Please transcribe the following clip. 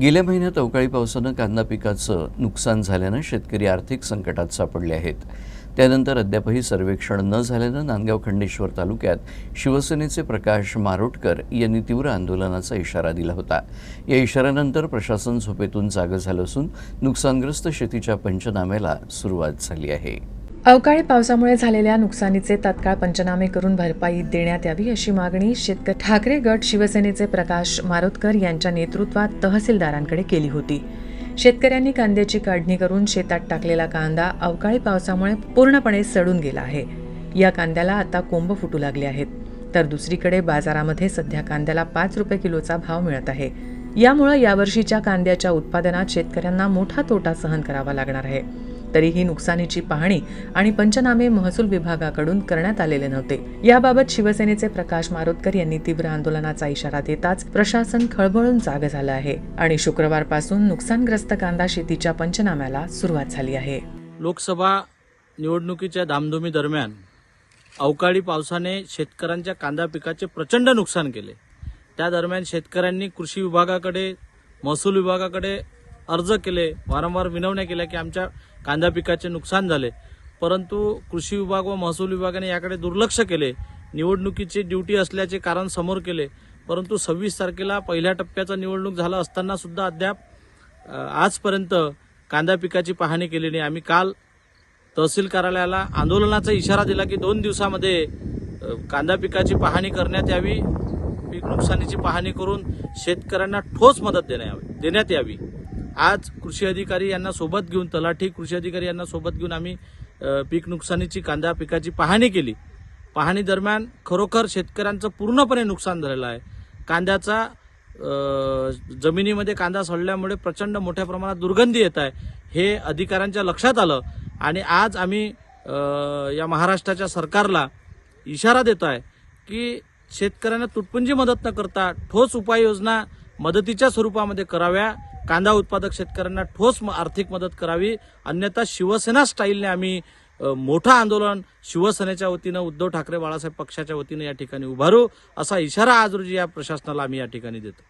गेल्या महिन्यात अवकाळी पावसानं कांदा पिकाचं नुकसान झाल्यानं शेतकरी आर्थिक संकटात सापडले आहेत. त्यानंतर अद्यापही सर्वेक्षण न झाल्यानं नांदगाव खंडेश्वर तालुक्यात शिवसेनेचे प्रकाश मारोटकर यांनी तीव्र आंदोलनाचा इशारा दिला होता. या इशाऱ्यानंतर प्रशासन झोपेतून जागं झालं असून नुकसानग्रस्त शेतीच्या पंचनाम्याला सुरुवात झाली आहे. अवकाळी पावसामुळे झालेल्या नुकसानीचे तात्काळ पंचनामे करून भरपाई देण्यात यावी अशी मागणी शेतकरी ठाकरे गट शिवसेनेचे प्रकाश मारोतकर यांच्या नेतृत्वात तहसीलदारांकडे केली होती. शेतकऱ्यांनी कांद्याची काढणी करून शेतात टाकलेला कांदा अवकाळी पावसामुळे पूर्णपणे सडून गेला आहे. या कांद्याला आता कोंब फुटू लागले आहेत. तर दुसरीकडे बाजारामध्ये सध्या कांद्याला पाच रुपये किलोचा भाव मिळत आहे. यामुळे यावर्षीच्या कांद्याच्या उत्पादनात शेतकऱ्यांना मोठा तोटा सहन करावा लागणार आहे. तरीही नुकसानीची पाहणी आणि पंचनामे महसूल विभागाकडून करण्यात आलेले नव्हते. याबाबत शिवसेनेचे प्रकाश मारोतकर यांनी तीव्र आंदोलनाचा इशारा देताच प्रशासन खळबळून जाग झालं आहे आणि शुक्रवारपासून नुकसानग्रस्त कांदा शेतीच्या पंचनाम्याला सुरुवात झाली आहे. लोकसभा निवडणुकीच्या धामधुमी दरम्यान अवकाळी पावसाने शेतकऱ्यांच्या कांदा पिकाचे प्रचंड नुकसान केले. त्या दरम्यान शेतकऱ्यांनी कृषी विभागाकडे महसूल विभागाकडे अर्ज केले वारंवार विनवण्या केल्या की आमच्या कांदा पिकाचे नुकसान झाले. परंतु कृषी विभाग व महसूल विभागाने याकडे दुर्लक्ष केले. निवडणुकीची ड्युटी असल्याचे कारण समोर केले. परंतु सव्वीस तारखेला पहिल्या टप्प्याचा निवडणूक झाला असताना सुद्धा अद्याप आजपर्यंत कांदा पिकाची पाहणी केली नाही. आम्ही काल तहसील कार्यालयाला आंदोलनाचा इशारा दिला की दोन दिवसामध्ये कांदा पिकाची पाहणी करण्यात यावी. पीक नुकसानीची पाहणी करून शेतकऱ्यांना ठोस मदत देण्यात यावी. देण्यात यावी. आज कृषी अधिकारी यांना सोबत घेऊन तलाठी कृषी अधिकारी यांना सोबत घेऊन आम्ही पीक नुकसानीची कांदा पिकाची पाहणी केली. पाहणी दरम्यान खरोखर शेतकऱ्यांचं पूर्णपणे नुकसान झालेलं आहे. कांद्याचा जमिनीमध्ये कांदा सडल्यामुळे प्रचंड मोठ्या प्रमाणात दुर्गंधी येत आहे हे अधिकाऱ्यांच्या लक्षात आलं. आणि आज आम्ही या महाराष्ट्राच्या सरकारला इशारा देतो आहे की शेतकऱ्यांना तुटपुंजी मदत न करता ठोस उपाययोजना मदतीच्या स्वरूपामध्ये कराव्या. कांदा उत्पादक शेतकऱ्यांना ठोस आर्थिक मदत करावी. अन्यथा शिवसेना स्टाईलने आम्ही मोठं आंदोलन शिवसेनेच्या वतीनं उद्धव ठाकरे बाळासाहेब पक्षाच्या वतीनं या ठिकाणी उभारू. असा इशारा आज रोजी या प्रशासनाला आम्ही या ठिकाणी देतो.